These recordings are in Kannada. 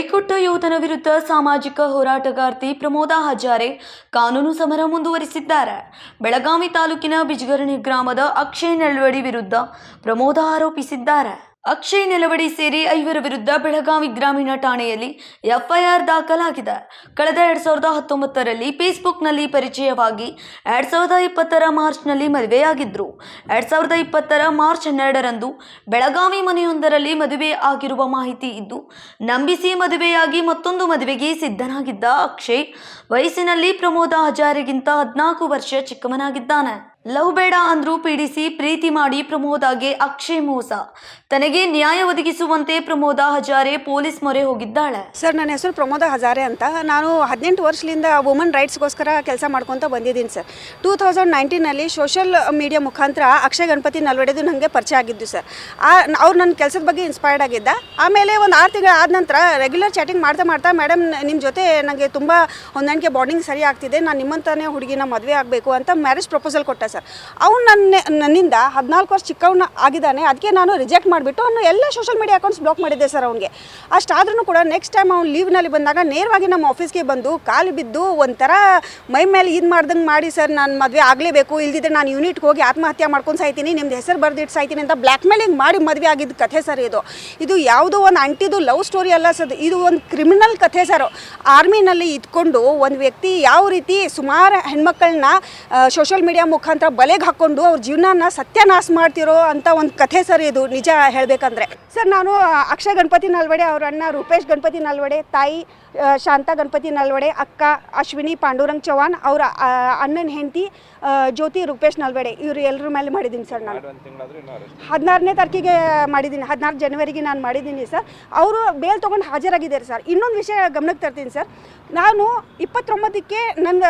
ಕೈಕೊಟ್ಟ ಯೋಧನ ವಿರುದ್ಧ ಸಾಮಾಜಿಕ ಹೋರಾಟಗಾರ್ತಿ ಪ್ರಮೋದ ಹಜಾರೆ ಕಾನೂನು ಸಮರ ಮುಂದುವರಿಸಿದ್ದಾರೆ. ಬೆಳಗಾವಿ ತಾಲೂಕಿನ ಬಿಜಗರಣಿ ಗ್ರಾಮದ ಅಕ್ಷಯ್ ನಳ್ವಡಿ ವಿರುದ್ಧ ಪ್ರಮೋದ ಆರೋಪಿಸಿದ್ದಾರೆ. ಅಕ್ಷಯ್ ನೆಲವಡಿ ಸೇರಿ ಐವರ ವಿರುದ್ಧ ಬೆಳಗಾವಿ ಗ್ರಾಮೀಣ ಠಾಣೆಯಲ್ಲಿ ಎಫ್ಐಆರ್ ದಾಖಲಾಗಿದೆ. ಕಳೆದ ಎರಡ್ ಸಾವಿರದ ಹತ್ತೊಂಬತ್ತರಲ್ಲಿ ಫೇಸ್ಬುಕ್ನಲ್ಲಿ ಪರಿಚಯವಾಗಿ ಎರಡ್ ಸಾವಿರದ ಇಪ್ಪತ್ತರ ಮಾರ್ಚ್ನಲ್ಲಿ ಮದುವೆಯಾಗಿದ್ದರು ಎರಡ್ ಸಾವಿರದ ಇಪ್ಪತ್ತರ ಮಾರ್ಚ್ ಹನ್ನೆರಡರಂದು ಬೆಳಗಾವಿ ಮನೆಯೊಂದರಲ್ಲಿ ಮದುವೆ ಆಗಿರುವ ಮಾಹಿತಿ ಇದ್ದು, ನಂಬಿಸಿ ಮದುವೆಯಾಗಿ ಮತ್ತೊಂದು ಮದುವೆಗೆ ಸಿದ್ಧನಾಗಿದ್ದ ಅಕ್ಷಯ್, ವಯಸ್ಸಿನಲ್ಲಿ ಪ್ರಮೋದ ಹಜಾರಿಗಿಂತ ಹದಿನಾಲ್ಕು ವರ್ಷ ಚಿಕ್ಕವನಾಗಿದ್ದಾನೆ. ಲವ್ ಬೇಡ ಅಂದ್ರೂ ಪೀಡಿಸಿ ಪ್ರೀತಿ ಮಾಡಿ ಪ್ರಮೋದಾಗೆ ಅಕ್ಷಯ್ ಮೋಸ. ತನಗೆ ನ್ಯಾಯ ಒದಗಿಸುವಂತೆ ಪ್ರಮೋದ ಹಜಾರೆ ಪೊಲೀಸ್ ಮೊರೆ ಹೋಗಿದ್ದಾಳೆ. ಸರ್, ನನ್ನ ಹೆಸರು ಪ್ರಮೋದ ಹಜಾರೆ ಅಂತ. ನಾನು ಹದಿನೆಂಟು ವರ್ಷದಿಂದ ವುಮನ್ ರೈಟ್ಸ್ಗೋಸ್ಕರ ಕೆಲಸ ಮಾಡ್ಕೊತ ಬಂದಿದ್ದೀನಿ ಸರ್. ಟೂ ತೌಸಂಡ್ ನೈನ್ಟೀನಲ್ಲಿ ಸೋಷಿಯಲ್ ಮೀಡಿಯಾ ಮುಖಾಂತರ ಅಕ್ಷಯ್ ಗಣಪತಿ ನಲ್ವಡೆದು ನನಗೆ ಪರಿಚಯ ಆಗಿದ್ದು ಸರ್. ಆ, ಅವ್ರು ನನ್ನ ಕೆಲಸದ ಬಗ್ಗೆ ಇನ್ಸ್ಪೈರ್ಡ್ ಆಗಿದ್ದ. ಆಮೇಲೆ ಒಂದು ಆರು ತಿಂಗಳು ಆದ ನಂತರ ರೆಗ್ಯುಲರ್ ಚಾಟಿಂಗ್ ಮಾಡ್ತಾ ಮಾಡ್ತಾ ಮೇಡಮ್ ನಿಮ್ಮ ಜೊತೆ ನನಗೆ ತುಂಬ ಹೊಂದಾಣಿಕೆ ಬಾಂಡಿಂಗ್ ಸರಿ ಆಗ್ತಿದೆ. ನಾನು ನಿಮ್ಮಂತಾನೆ ಹುಡುಗಿನ ಮದುವೆ ಆಗಬೇಕು ಅಂತ ಮ್ಯಾರೇಜ್ ಪ್ರಪೋಸಲ್ ಕೊಟ್ಟ ಸರ್. ಅವ್ನು ನನ್ನ ನನ್ನಿಂದ ಹದಿನಾಲ್ಕು ವರ್ಷ ಚಿಕ್ಕವನ್ನ ಆಗಿದ್ದಾನೆ ಅದಕ್ಕೆ ನಾನು ರಿಜೆಕ್ಟ್ ಮಾಡಿಬಿಟ್ಟು ಅವನು ಎಲ್ಲ ಸೋಷಲ್ ಮೀಡಿಯಾ ಅಕೌಂಟ್ಸ್ ಬ್ಲಾಕ್ ಮಾಡಿದ್ದೆ ಸರ್ ಅವನಿಗೆ. ಅಷ್ಟಾದ್ರೂ ಕೂಡ ನೆಕ್ಸ್ಟ್ ಟೈಮ್ ಅವ್ನು ಲೀವ್ನಲ್ಲಿ ಬಂದಾಗ ನೇರವಾಗಿ ನಮ್ಮ ಆಫೀಸ್ಗೆ ಬಂದು ಕಾಲು ಬಿದ್ದು ಒಂಥರ ಮೈ ಮೇಲೆ ಇದು ಮಾಡ್ದಂಗೆ ಮಾಡಿ ಸರ್ ನಾನು ಮದುವೆ ಆಗಲೇಬೇಕು, ಇಲ್ದಿದ್ರೆ ನಾನು ಯೂನಿಟ್ಗೆ ಹೋಗಿ ಆತ್ಮಹತ್ಯೆ ಮಾಡ್ಕೊಂಡು ಸಾಯ್ತೀನಿ, ನಿಮ್ದು ಹೆಸರು ಬರ್ದಿಟ್ಟು ಸಾಯ್ತೀನಿ ಅಂತ ಬ್ಲ್ಯಾಕ್ ಮೇಲಿಂಗ್ ಮಾಡಿ ಮದುವೆ ಆಗಿದ್ದ ಕಥೆ ಸರ್ ಇದು. ಇದು ಯಾವುದೋ ಒಂದು ಅಂಟಿದು ಲವ್ ಸ್ಟೋರಿ ಅಲ್ಲ ಸರ್, ಇದು ಒಂದು ಕ್ರಿಮಿನಲ್ ಕಥೆ ಸರ್. ಆರ್ಮಿನಲ್ಲಿ ಇದ್ಕೊಂಡು ಒಂದು ವ್ಯಕ್ತಿ ಯಾವ ರೀತಿ ಸುಮಾರು ಹೆಣ್ಮಕ್ಳನ್ನ ಸೋಷಲ್ ಮೀಡಿಯಾ ಮುಖಾಂತರ ಬಲೆಗೆ ಹಾಕ್ಕೊಂಡು ಅವ್ರ ಜೀವನನ ಸತ್ಯನಾಶ ಮಾಡ್ತಿರೋ ಅಂತ ಒಂದು ಕಥೆ ಸರ್ ಇದು ನಿಜ ಹೇಳಬೇಕಂದ್ರೆ. ಸರ್ ನಾನು ಅಕ್ಷಯ ಗಣಪತಿ ನಲ್ವಡೆ, ಅವ್ರ ಅಣ್ಣ ರೂಪೇಶ್ ಗಣಪತಿ ನಲ್ವಡೆ, ತಾಯಿ ಶಾಂತಾ ಗಣಪತಿ ನಲ್ವಡೆ ಅಕ್ಕ ಅಶ್ವಿನಿ ಪಾಂಡುರಂಗ್ ಚೌಹಾಣ್ ಅವರ ಅಣ್ಣನ ಹೆಂಡತಿ ಜ್ಯೋತಿ ರೂಪೇಶ್ ನಲ್ವಡೆ. ಇವರು ಎಲ್ಲರ ಮೇಲೆ ಮಾಡಿದ್ದೀನಿ ಸರ್ ನಾನು. ಹದಿನಾರನೇ ತಾರೀಕಿಗೆ ಮಾಡಿದ್ದೀನಿ ಹದಿನಾರು ಜನವರಿಗೆ ನಾನು ಮಾಡಿದ್ದೀನಿ ಸರ್. ಅವರು ಬೇಲ್ ತೊಗೊಂಡು ಹಾಜರಾಗಿದ್ದಾರೆ ಸರ್. ಇನ್ನೊಂದು ವಿಷಯ ಗಮನಕ್ಕೆ ತರ್ತೀನಿ ಸರ್. ನಾನು ಇಪ್ಪತ್ತೊಂಬತ್ತಕ್ಕೆ ನನ್ನ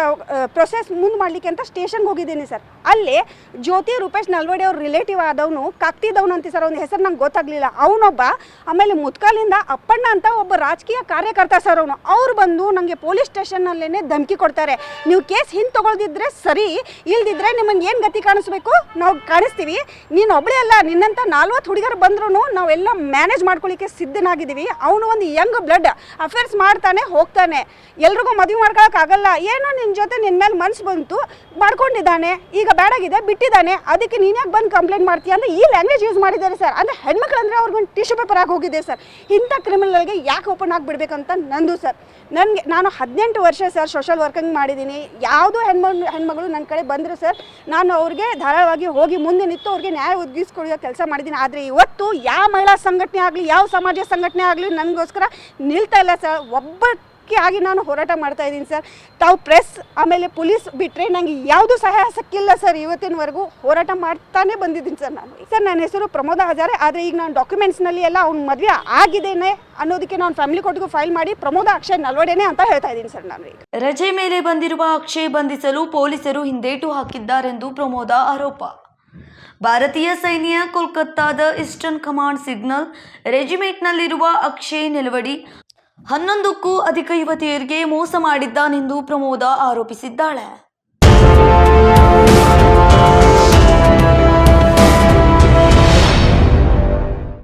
ಪ್ರೊಸೆಸ್ ಮುಂದೆ ಮಾಡಲಿಕ್ಕೆ ಅಂತ ಸ್ಟೇಷನ್ಗೆ ಹೋಗಿದ್ದೀನಿ ಸರ್. ಅಲ್ಲಿ ಜ್ಯೋತಿ ರೂಪೇಶ್ ನಲ್ವಡೆ ಅವ್ರ ರಿಲೇಟಿವ್ ಆದವನು ಕಾಕ್ತಿದವನು ಅಂತ ಸರ್. ಅವ್ನ ಹೆಸರು ನಂಗೆ ಗೊತ್ತಾಗಲಿಲ್ಲ. ಅವನೊಬ್ಬ ಆಮೇಲೆ ಮುತ್ಕಾಲಿಂದ ಅಪ್ಪಣ್ಣ ಅಂತ ಒಬ್ಬ ರಾಜಕೀಯ ಕಾರ್ಯಕರ್ತ ಸರ್ ಅವನು. ಅವ್ರು ಬಂದು ನನಗೆ ಪೊಲೀಸ್ ಸ್ಟೇಷನ್ನಲ್ಲೇ ಧಮಕಿ ಕೊಡ್ತಾರೆ. ನೀವು ಕೇಸ್ ಹಿಂದೆ ತಗೊಳ್ದಿದ್ರೆ ಸರಿ, ಇಲ್ದಿದ್ರೆ ನಿಮಗೆ ಏನು ಗತಿ ಕಾಣಿಸ್ಬೇಕು? ನಾವು ಕಾಣಿಸ್ತೀವಿ. ನೀನು ಒಬ್ಬಳೇ ಅಲ್ಲ, ನಿನ್ನಂತ ನಲ್ವತ್ತು ಹುಡುಗರು ಬಂದ್ರೂ ನಾವೆಲ್ಲ ಮ್ಯಾನೇಜ್ ಮಾಡ್ಕೊಳ್ಳಿಕ್ಕೆ ಸಿದ್ಧನಾಗಿದ್ದೀವಿ. ಅವನು ಒಂದು ಯಂಗ್ ಬ್ಲಡ್ ಅಫೇರ್ಸ್ ಮಾಡ್ತಾನೆ, ಹೋಗ್ತಾನೆ. ಎಲ್ರಿಗೂ ಮದುವೆ ಮಾಡ್ಕೊಳಕ್ಕಾಗಲ್ಲ ಏನೋ ನಿನ್ನ ಜೊತೆ ನಿನ್ನ ಮೇಲೆ ಮನ್ಸು ಬಂತು, ಮಾಡ್ಕೊಂಡಿದ್ದಾನೆ. ಈಗ ಬೇಡಾಗಿದೆ ಬಿಟ್ಟಿದ್ದಾನೆ. ಅದಕ್ಕೆ ನೀನು ಯಾಕೆ ಬಂದು ಕಂಪ್ಲೇಂಟ್ ಮಾಡ್ತೀಯ ಅಂತ ಈ ಲ್ಯಾಂಗ್ವೇಜ್ ಯೂಸ್ ಮಾಡಿದ್ದಾರೆ ಸರ್ ಅಂದರೆ ಹೆಣ್ಮಕ್ಳು ಅಂದರೆ ಅವ್ರಿಗೊಂದು ಟಿಶ್ಯೂ ಪೇಪರ್ ಆಗಿ ಹೋಗಿದೆ ಸರ್ ಇಂಥ ಕ್ರಿಮಿನಲ್ಗೆ ಯಾಕೆ ಓಪನ್ ಆಗಿಬಿಡ್ಬೇಕಂತ ನಂದು ಸರ್. ನನಗೆ ನಾನು ಹದಿನೆಂಟು ವರ್ಷ ಸರ್ ಸೋಷಲ್ ವರ್ಕಿಂಗ್ ಮಾಡಿದ್ದೀನಿ. ಯಾವುದೋ ಹೆಣ್ಮಗಳು ಹೆಣ್ಮಗಳು ನನ್ನ ಕಡೆ ಬಂದರು ಸರ್, ನಾನು ಅವ್ರಿಗೆ ಧಾರಾಳವಾಗಿ ಹೋಗಿ ಮುಂದೆ ನಿಂತು ಅವ್ರಿಗೆ ನ್ಯಾಯ ಒದಗಿಸ್ಕೊಡೋ ಕೆಲಸ ಮಾಡಿದ್ದೀನಿ. ಆದರೆ ಇವತ್ತು ಯಾವ ಮಹಿಳಾ ಸಂಘಟನೆ ಆಗಲಿ, ಯಾವ ಸಮಾಜ ಸಂಘಟನೆ ಆಗಲಿ ನನಗೋಸ್ಕರ ನಿಲ್ತಾ ಇಲ್ಲ ಸರ್. ಒಬ್ಬಕ್ಕೆ ಆಗಿ ನಾನು ಹೋರಾಟ ಮಾಡ್ತಾ ಇದ್ದೀನಿ ಸರ್. ತಾವು ಪ್ರೆಸ್ ಆಮೇಲೆ ಪೊಲೀಸ್ ಬಿಟ್ಟರೆ ನನಗೆ ಯಾವುದು ಸಹಾಯ ಸಿಕ್ಕಿಲ್ಲ ಸರ್. ಇವತ್ತಿನವರೆಗೂ ಹೋರಾಟ ಮಾಡ್ತಾನೆ ಬಂದಿದ್ದೀನಿ ಸರ್ ನಾನು. ಸರ್, ನನ್ನ ಹೆಸರು ಪ್ರಮೋದ ಹಜಾರೆ. ಆದರೆ ಈಗ ನಾನು ಡಾಕ್ಯುಮೆಂಟ್ಸ್ನಲ್ಲಿ ಎಲ್ಲ ಅವ್ನ ಮದುವೆ ಆಗಿದ್ದೇನೆ ಅನ್ನೋದಕ್ಕೆ ನಾನು ಫ್ಯಾಮಿಲಿ ಕೋರ್ಟ್ಗೂ ಫೈಲ್ ಮಾಡಿ ಪ್ರಮೋದ ಅಕ್ಷಯ್ ನಲ್ವಡೇನೆ ಅಂತ ಹೇಳ್ತಾ ಇದ್ದೀನಿ ಸರ್ ನಾನು ರಜೆ ಮೇಲೆ ಬಂದಿರುವ ಅಕ್ಷಯ್ ಬಂಧಿಸಲು ಪೊಲೀಸರು ಹಿಂದೇಟು ಹಾಕಿದ್ದಾರೆಂದು ಪ್ರಮೋದ ಆರೋಪ. ಭಾರತೀಯ ಸೈನ್ಯ ಕೋಲ್ಕತ್ತಾದ ಈಸ್ಟರ್ನ್ ಕಮಾಂಡ್ ಸಿಗ್ನಲ್ ರೆಜಿಮೆಂಟ್ನಲ್ಲಿರುವ ಅಕ್ಷಯ್ ನಿಲವಡಿ ಹನ್ನೊಂದಕ್ಕೂ ಅಧಿಕ ಯುವತಿಯರಿಗೆ ಮೋಸ ಮಾಡಿದ್ದಾನೆಂದು ಪ್ರಮೋದ ಆರೋಪಿಸಿದ್ದಾಳೆ.